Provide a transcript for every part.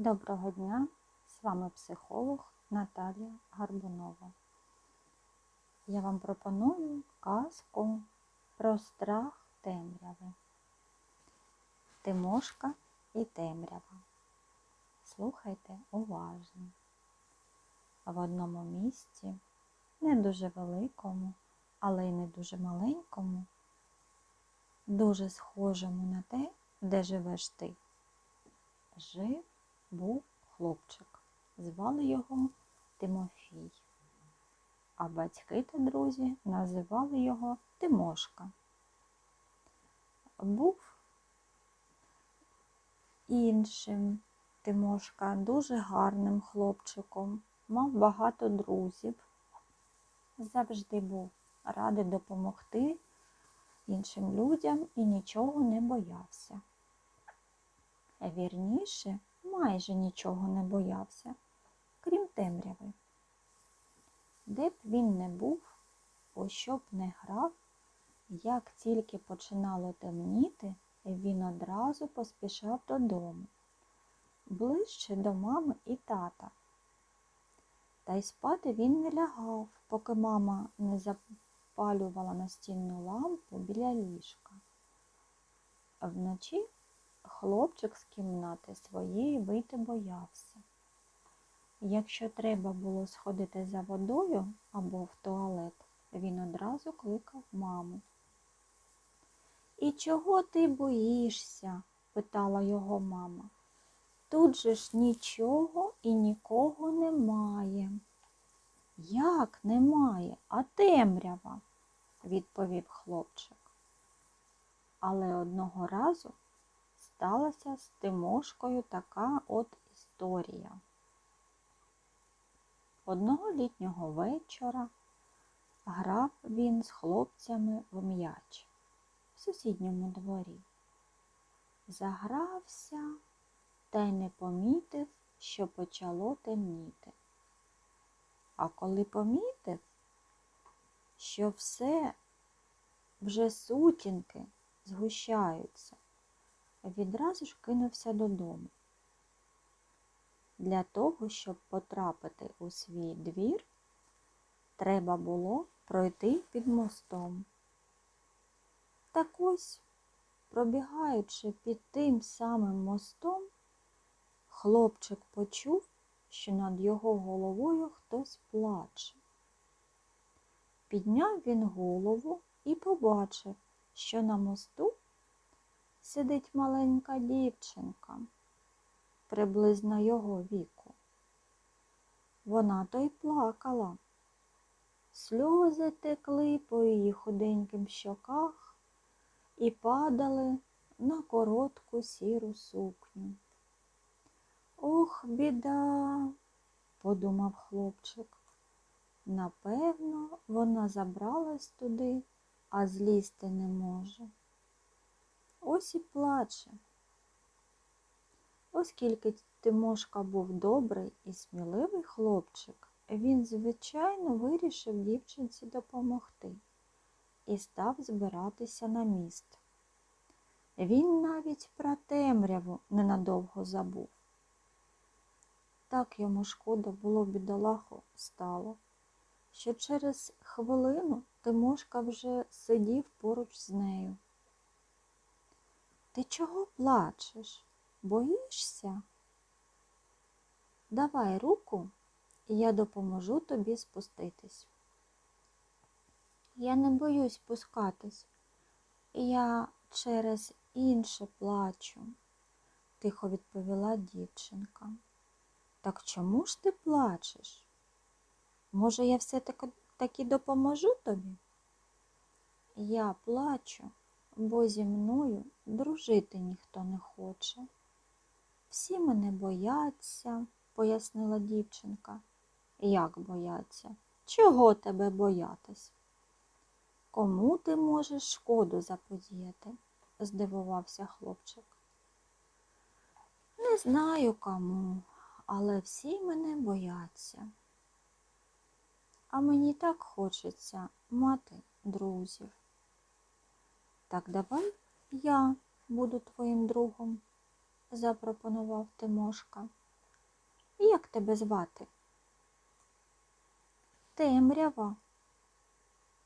Доброго дня! З вами психолог Наталія Гарбунова. Я вам пропоную казку про страх темряви. Тимошка і темрява. Слухайте уважно. В одному місті, не дуже великому, але й не дуже маленькому, дуже схожому на те, де живеш ти, жив був хлопчик. Звали його Тимофій. А батьки та друзі називали його Тимошка. Був іншим Тимошка дуже гарним хлопчиком, мав багато друзів, завжди був радий допомогти іншим людям і нічого не боявся. Вірніше, майже нічого не боявся, крім темряви. Де б він не був, у що б не грав, як тільки починало темніти, він одразу поспішав додому, ближче до мами і тата. Та й спати він не лягав, поки мама не запалювала настінну лампу біля ліжка. Вночі хлопчик з кімнати своєї вийти боявся. Якщо треба було сходити за водою або в туалет, він одразу кликав маму. І чого ти боїшся? питала його мама. Тут же ж нічого і нікого немає. Як немає, а темрява, відповів хлопчик. Але одного разу сталася з Тимошкою така от історія. Одного літнього вечора грав він з хлопцями в м'яч в сусідньому дворі. Загрався та й не помітив, що почало темніти. А коли помітив, що все вже сутінки згущаються, відразу ж кинувся додому. Для того, щоб потрапити у свій двір, треба було пройти під мостом. Так ось, пробігаючи під тим самим мостом, хлопчик почув, що над його головою хтось плаче. Підняв він голову і побачив, що на мосту сидить маленька дівчинка, приблизно його віку. Вона то й плакала. Сльози текли по її худеньким щоках і падали на коротку сіру сукню. Ох, біда, подумав хлопчик. Напевно, вона забралась туди, а злізти не може. Ось і плаче. Оскільки Тимошка був добрий і сміливий хлопчик, він, звичайно, вирішив дівчинці допомогти і став збиратися на міст. Він навіть про темряву ненадовго забув. Так йому шкода було бідолаху стало, що через хвилину Тимошка вже сидів поруч з нею. Ти чого плачеш? Боїшся? Давай руку, і я допоможу тобі спуститись. Я не боюсь спускатись. Я через інше плачу, тихо відповіла дівчинка. Так чому ж ти плачеш? Може, я все таки допоможу тобі? Я плачу, бо зі мною дружити ніхто не хоче. Всі мене бояться, пояснила дівчинка. Як бояться? Чого тебе боятись? Кому ти можеш шкоду заподіяти? здивувався хлопчик. Не знаю кому, але всі мене бояться. А мені так хочеться мати друзів. Так давай я буду твоїм другом, запропонував Тимошка. Як тебе звати? Темрява,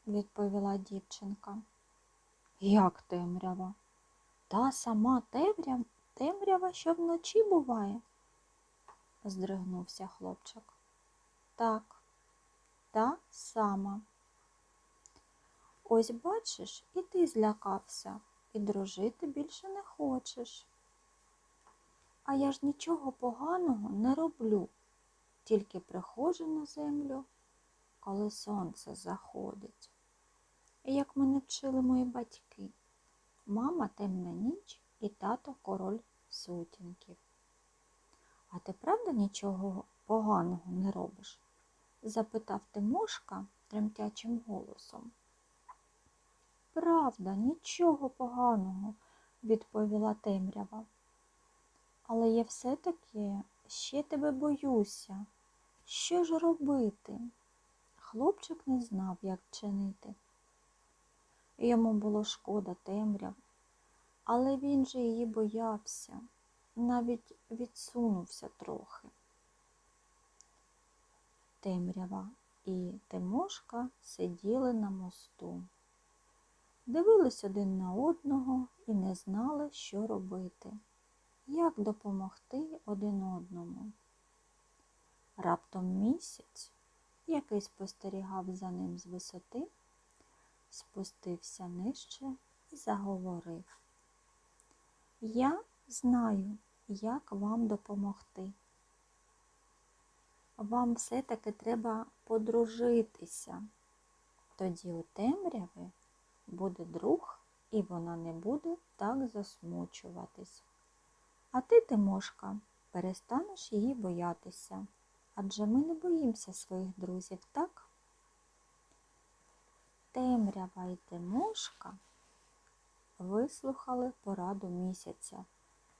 відповіла дівчинка. Як темрява? Та сама темрява, темрява, що вночі буває, здригнувся хлопчик. Так, та сама. Ось бачиш, і ти злякався, і дружити більше не хочеш. А я ж нічого поганого не роблю, тільки приходжу на землю, коли сонце заходить. І як мене вчили мої батьки, мама темна ніч і тато король сутінків. А ти правда нічого поганого не робиш? запитав Тимошка тремтячим голосом. Правда, нічого поганого, відповіла темрява. Але я все-таки ще тебе боюся. Що ж робити? Хлопчик не знав, як чинити. Йому було шкода темряв, але він же її боявся, навіть відсунувся трохи. Темрява і Тимошка сиділи на мосту, дивились один на одного і не знали, що робити, як допомогти один одному. Раптом місяць, який спостерігав за ним з висоти, спустився нижче і заговорив. Я знаю, як вам допомогти. Вам все-таки треба подружитися. Тоді у темряви буде друг, і вона не буде так засмучуватись. А ти, Тимошка, перестанеш її боятися, адже ми не боїмося своїх друзів, так? Темрява і Тимошка вислухали пораду місяця,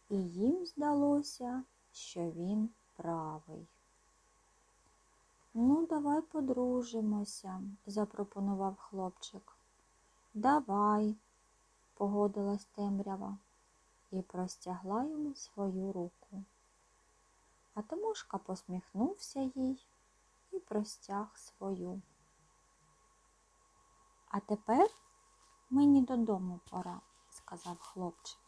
і їм здалося, що він правий. Ну, давай подружимося, запропонував хлопчик. Давай, погодилась темрява і простягла йому свою руку. А Тимошка посміхнувся їй і простяг свою. А тепер мені додому пора, сказав хлопчик.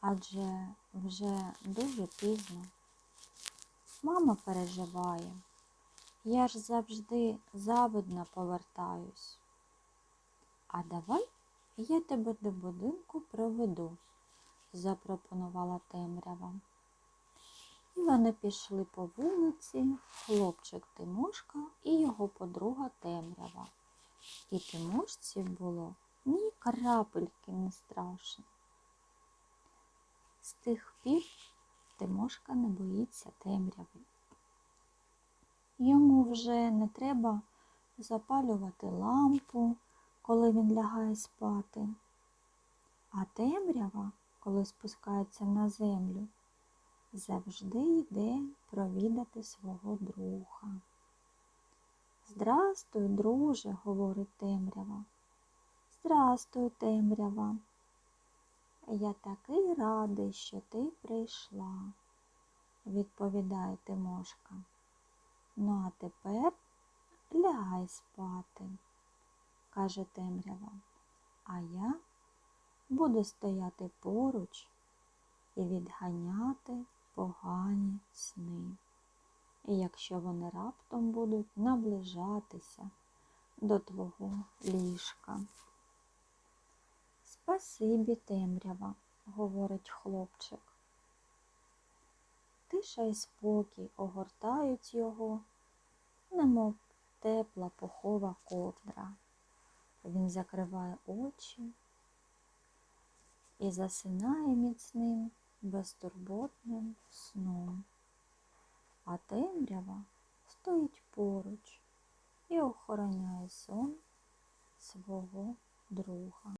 Адже вже дуже пізно. Мама переживає. Я ж завжди завидно повертаюсь. А давай я тебе до будинку проведу, запропонувала темрява. І вони пішли по вулиці, хлопчик Тимошка і його подруга темрява. І Тимошці було ні крапельки не страшно. З тих пір Тимошка не боїться темряви. Йому вже не треба запалювати лампу, коли він лягає спати. А темрява, коли спускається на землю, завжди йде провідати свого друга. Здрастуй, друже, говорить темрява. Здрастуй, темрява. Я такий радий, що ти прийшла, відповідає Тимошка. Ну, а тепер лягай спати, каже темрява, а я буду стояти поруч і відганяти погані сни. І якщо вони раптом будуть наближатися до твого ліжка. Спасибі, темрява, говорить хлопчик. Тиша і спокій огортають його, немов тепла пухова ковдра. Він закриває очі і засинає міцним, безтурботним сном. А темрява стоїть поруч і охороняє сон свого друга.